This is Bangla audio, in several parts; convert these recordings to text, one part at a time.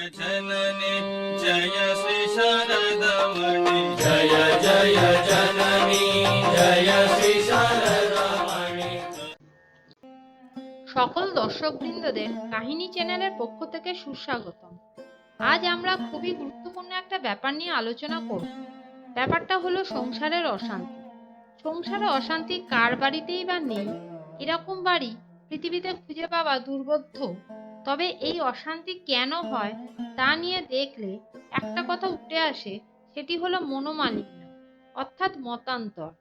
जननी जय श्री शारदमणि जय जय जननी जय श्री शारदमणि সকল দর্শকবৃন্দদের কাহিনী চ্যানেলের পক্ষ থেকে সুস্বাগতম আজ আমরা খুবই গুরুত্বপূর্ণ একটা ব্যাপার নিয়ে আলোচনা করব ব্যাপারটা হলো সংসারের অশান্তি সংসারে অশান্তি কার বাড়িতেই বা নেই এরকম বাড়ি পৃথিবীতে খুঁজে পাওয়া দুর্বোধ্য তবে এই অশান্তি কেন হয় তা নিয়ে দেখলে একটা কথা উঠে আসে, সেটি হলো মনোমালিন্য, অর্থাৎ মতান্তর,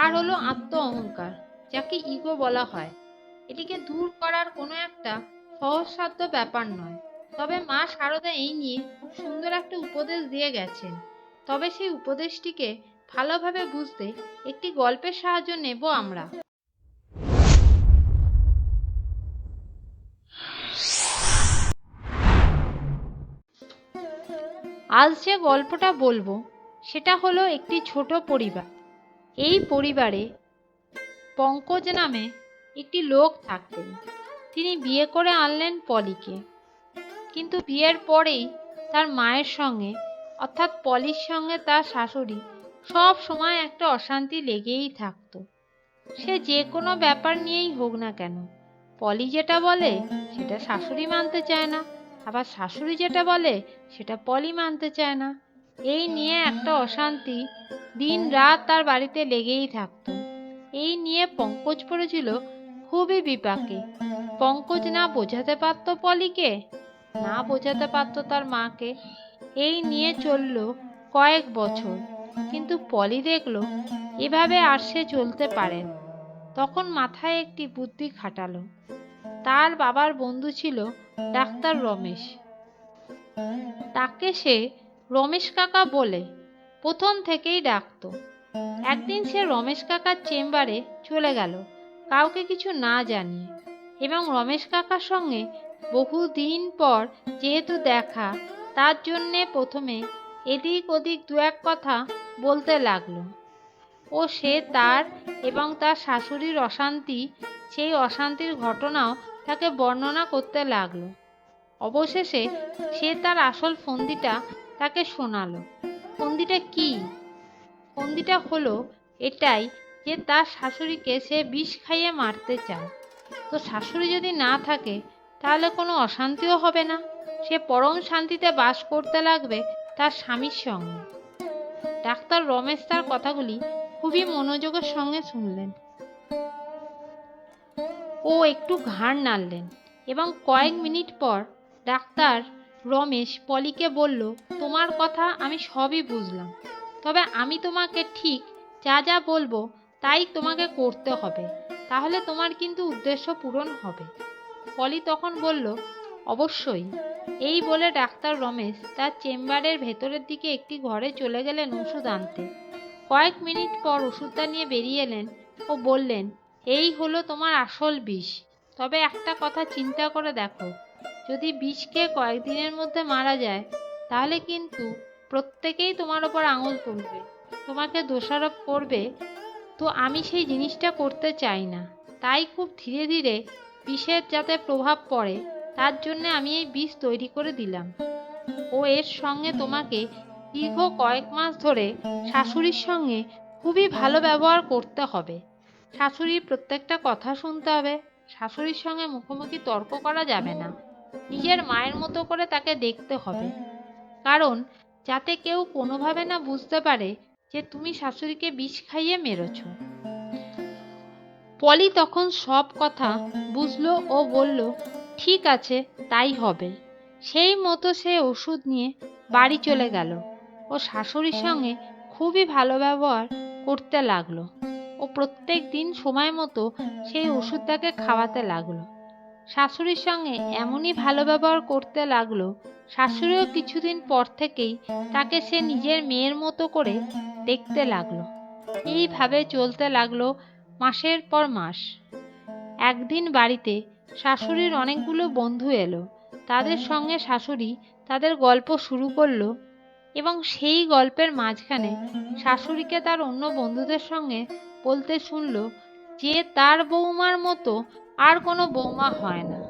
আর হলো আত্ম অহংকার যাকে ইগো বলা হয়। এটিকে দূর করার কোনো একটা সহজসাধ্য ব্যাপার নয়। তবে মা শারদা এই নিয়ে খুব সুন্দর একটা উপদেশ দিয়ে গেছেন। তবে সেই উপদেশটিকে ভালোভাবে বুঝতে একটি গল্পের সাহায্য নেব আমরা। আজ যে গল্পটা বলব, সেটা হলো একটি ছোট পরিবার। এই পরিবারে পঙ্কজ নামে একটি লোক থাকতেন। তিনি বিয়ে করে আনলেন পলিকে। কিন্তু বিয়ের পরেই তার মায়ের সঙ্গে, অর্থাৎ পলির সঙ্গে তার শাশুড়ি, সব সময় একটা অশান্তি লেগেই থাকতো। সে যে কোনো ব্যাপার নিয়েই হোক না কেন, পলি যেটা বলে, সেটা শাশুড়ি মানতে চায় না। আবার শাশুড়ি যেটা বলে, সেটা পলি মানতে চায় না। এই নিয়ে একটা অশান্তি দিন রাত তার বাড়িতে লেগেই থাকতো। এই নিয়ে পঙ্কজ পড়েছিল খুবই বিপাকে। পঙ্কজ না বোঝাতে পারতো পলিকে, না বোঝাতে পারতো তার মাকে। এই নিয়ে চলল কয়েক বছর, কিন্তু পলি দেখল এভাবে আর সে চলতে পারে তখন মাথায় একটি বুদ্ধি খাটালো। তার বাবার বন্ধু ছিল ডাক্তার রমেশ। তাকে সে রমেশ কাকা বলে প্রথম থেকেই ডাকতো। একদিন সে রমেশ কাকার চেম্বারে চলে গেল কাউকে কিছু না জানিয়ে এবং রমেশ কাকার সঙ্গে বহুদিন পর যেহেতু দেখা, তার জন্যে প্রথমে এদিক ওদিক দু এক কথা বলতে লাগল। ও সে তার এবং তার শাশুড়ির অশান্তি, সেই অশান্তির ঘটনাও তাকে বর্ণনা করতে লাগল। অবশেষে সে তার আসল ফন্দিটা তাকে শোনালো। ফন্দিটা কি? ফন্দিটা হলো এটাই যে তার শাশুড়িকে সে বিষ খাইয়ে মারতে চায়। তো শাশুড়ি যদি না থাকে, তাহলে কোনো অশান্তিও হবে না। সে পরম শান্তিতে বাস করতে লাগবে তার স্বামীর সঙ্গে। ডাক্তার রমেশ তার কথাগুলি খুবই মনোযোগের সঙ্গে শুনলেন। ও একটু ঘাড় নাড়লেন এবং কয়েক মিনিট পর ডাক্তার রমেশ পলিকে বলল, তোমার কথা আমি সবই বুঝলাম। তবে আমি তোমাকে ঠিক যা যা বলব তাই তোমাকে করতে হবে। তাহলে তোমার কিন্তু উদ্দেশ্য পূরণ হবে। পলি তখন বলল, অবশ্যই। এই বলে ডাক্তার রমেশ তার চেম্বারের ভেতরের দিকে একটি ঘরে চলে গেলেন ওষুধ আনতে। কয়েক মিনিট পর ওষুধটা নিয়ে বেরিয়ে এলেন ও বললেন এই হলো তোমার আসল বিষ। তবে একটা কথা চিন্তা করে দেখো, যদি বিষকে কয়েকদিনের মধ্যে মারা যায়, তাহলে কিন্তু প্রত্যেকেই তোমার ওপর আঙুল তুলবে, তোমাকে দোষারোপ করবে। তো আমি সেই জিনিসটা করতে চাই না। তাই খুব ধীরে ধীরে বিষের যাতে প্রভাব পড়ে, তার জন্য আমি এই বিষ তৈরি করে দিলাম। ও এর সঙ্গে তোমাকে দীর্ঘ কয়েক মাস ধরে শাশুড়ির সঙ্গে খুবই ভালো ব্যবহার করতে হবে। শাশুড়ির প্রত্যেকটা কথা শুনতে হবে। শাশুড়ির সঙ্গে মুখোমুখি তর্ক করা যাবে না। নিজের মায়ের মতো করে তাকে দেখতে হবে। কারণ, যাতে কেউ কোনোভাবে না বুঝতে পারে যে তুমি শাশুড়িকে বিষ খাইয়ে মেরেছ। পলি তখন সব কথা বুঝলো ও বলল, ঠিক আছে, তাই হবে। সেই মতো সে ওষুধ নিয়ে বাড়ি চলে গেল। ও শাশুড়ির সঙ্গে খুবই ভালো ব্যবহার করতে লাগল। ও প্রত্যেক দিন সময় মতো সেই ওষুধটাকে খাওয়াতে লাগল। শাশুড়ির সঙ্গে এমনই ভালো ব্যবহার করতে লাগল, শাশুড়িও কিছুদিন পর থেকেই তাকে সে নিজের মেয়ের মতো করে দেখতে লাগল। এইভাবে চলতে লাগল মাসের পর মাস। একদিন বাড়িতে শাশুড়ির অনেকগুলো বন্ধু এলো। তাদের সঙ্গে শাশুড়ি তাদের গল্প শুরু করল এবং সেই গল্পের মাঝখানে শাশুড়িকে তার অন্য বন্ধুদের সঙ্গে বলতে শুনলো যে তার বৌমার মতো আর কোনো বৌমা হয় না।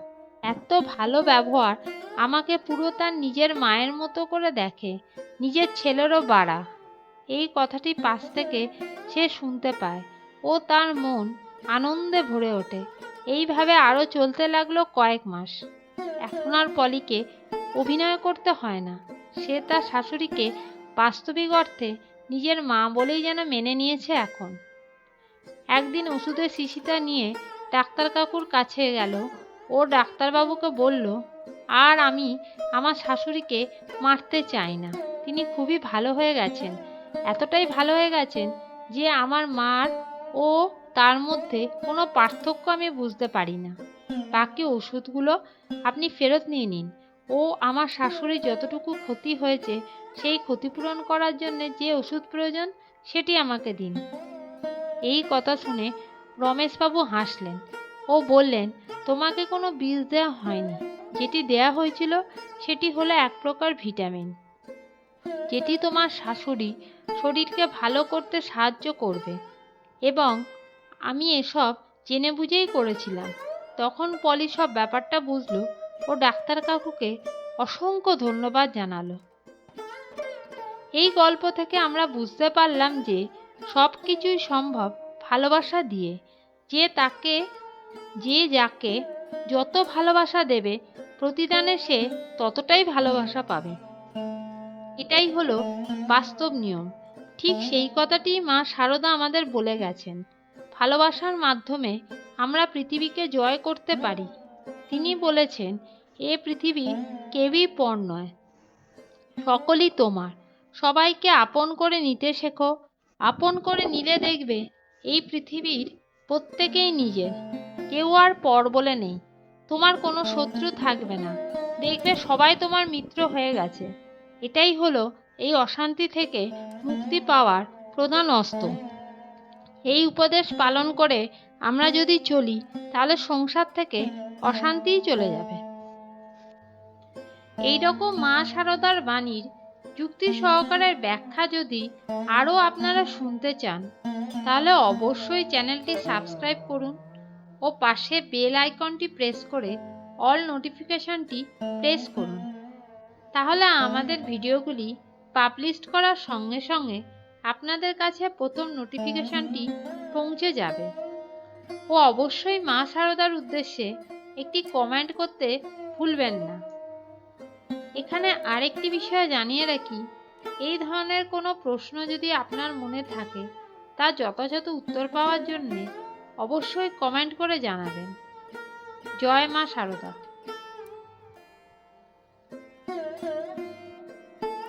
এত ভালো ব্যবহার আমাকে পুরো তার নিজের মায়ের মতো করে দেখে, নিজের ছেলেরও বাড়া। এই কথাটি পাশ থেকে সে শুনতে পায়। ও তার মন আনন্দে ভরে ওঠে। এইভাবে আরও চলতে লাগল কয়েক মাস। এখন আর পলিকে অভিনয় করতে হয় না। সে তার শাশুড়িকে বাস্তবিক অর্থে নিজের মা বলেই যেন মেনে নিয়েছে এখন। একদিন ওষুধের শিশিটা নিয়ে ডাক্তার কাকুর কাছে গেল। ও ডাক্তারবাবুকে বলল, আর আমি আমার শাশুড়িকে মারতে চাই না। তিনি খুবই ভালো হয়ে গেছেন। এতটাই ভালো হয়ে গেছেন যে আমার মার ও তার মধ্যে কোনো পার্থক্য আমি বুঝতে পারি না। বাকি ওষুধগুলো আপনি ফেরত নিয়ে নিন। ও আমার শাশুড়ির যতটুকু ক্ষতি হয়েছে, সেই ক্ষতিপূরণ করার জন্য যে ওষুধ প্রয়োজন, সেটি আমাকে দিন। এই কথা শুনে রমেশবাবু হাসলেন ও বললেন, তোমাকে কোনো বীজ দেওয়া হয়নি। যেটি দেয়া হয়েছিল সেটি হলো এক প্রকার ভিটামিন। যেটি তোমার শাশুড়ি শরীরকে ভালো করতে সাহায্য করবে। এবং আমি এসব জেনে বুঝেই করেছিলাম। তখন পলি সব ব্যাপারটা বুঝলো ও ডাক্তার কাকুকে অসংখ্য ধন্যবাদ জানালো। এই গল্প থেকে আমরা বুঝতে পারলাম যে সব কিছুই সম্ভব ভালোবাসা দিয়ে। যে তাকে, যে যাকে যত ভালোবাসা দেবে, প্রতিদানে সে ততটাই ভালোবাসা পাবে। এটাই হলো বাস্তব নিয়ম। ঠিক সেই কথাটি মা শারদা আমাদের বলে গেছেন। ভালোবাসার মাধ্যমে আমরা পৃথিবীকে জয় করতে পারি। তিনি বলেছেন, এ পৃথিবী কেউই পর নয়। সকলই তোমার। সবাইকে আপন করে নিতে শেখো। আপন করে নিলে দেখবে এই পৃথিবীর প্রত্যেকেই নিজের। কেউ আর পর বলে নেই। তোমার কোনো শত্রু থাকবে না। দেখবে সবাই তোমার মিত্র হয়ে গেছে। এটাই হলো এই অশান্তি থেকে মুক্তি পাওয়ার প্রধান অস্ত্র। এই উপদেশ পালন করে আমরা যদি চলি, তাহলে সংসার থেকে অশান্তিই চলে যাবে। এই রকম মা সারদার বাণীর যুক্তি সহকারের ব্যাখ্যা যদি আরও আপনারা শুনতে চান, তাহলে অবশ্যই চ্যানেলটি সাবস্ক্রাইব করুন ও পাশে বেল আইকনটি প্রেস করে অল নোটিফিকেশনটি প্রেস করুন। তাহলে আমাদের ভিডিওগুলি পাবলিশ করার সঙ্গে সঙ্গে আপনাদের কাছে প্রথম নোটিফিকেশনটি পৌঁছে যাবে। ও অবশ্যই মা সারদার উদ্দেশ্যে একটি কমেন্ট করতে ভুলবেন না। এখানে আরেকটি বিষয় জানিয়ে রাখি। এই ধরনের কোনো প্রশ্ন যদি আপনার মনে থাকে, তা যথাযথ উত্তর পাওয়ার জন্যে অবশ্যই কমেন্ট করে জানাবেন। জয় মা সারদা।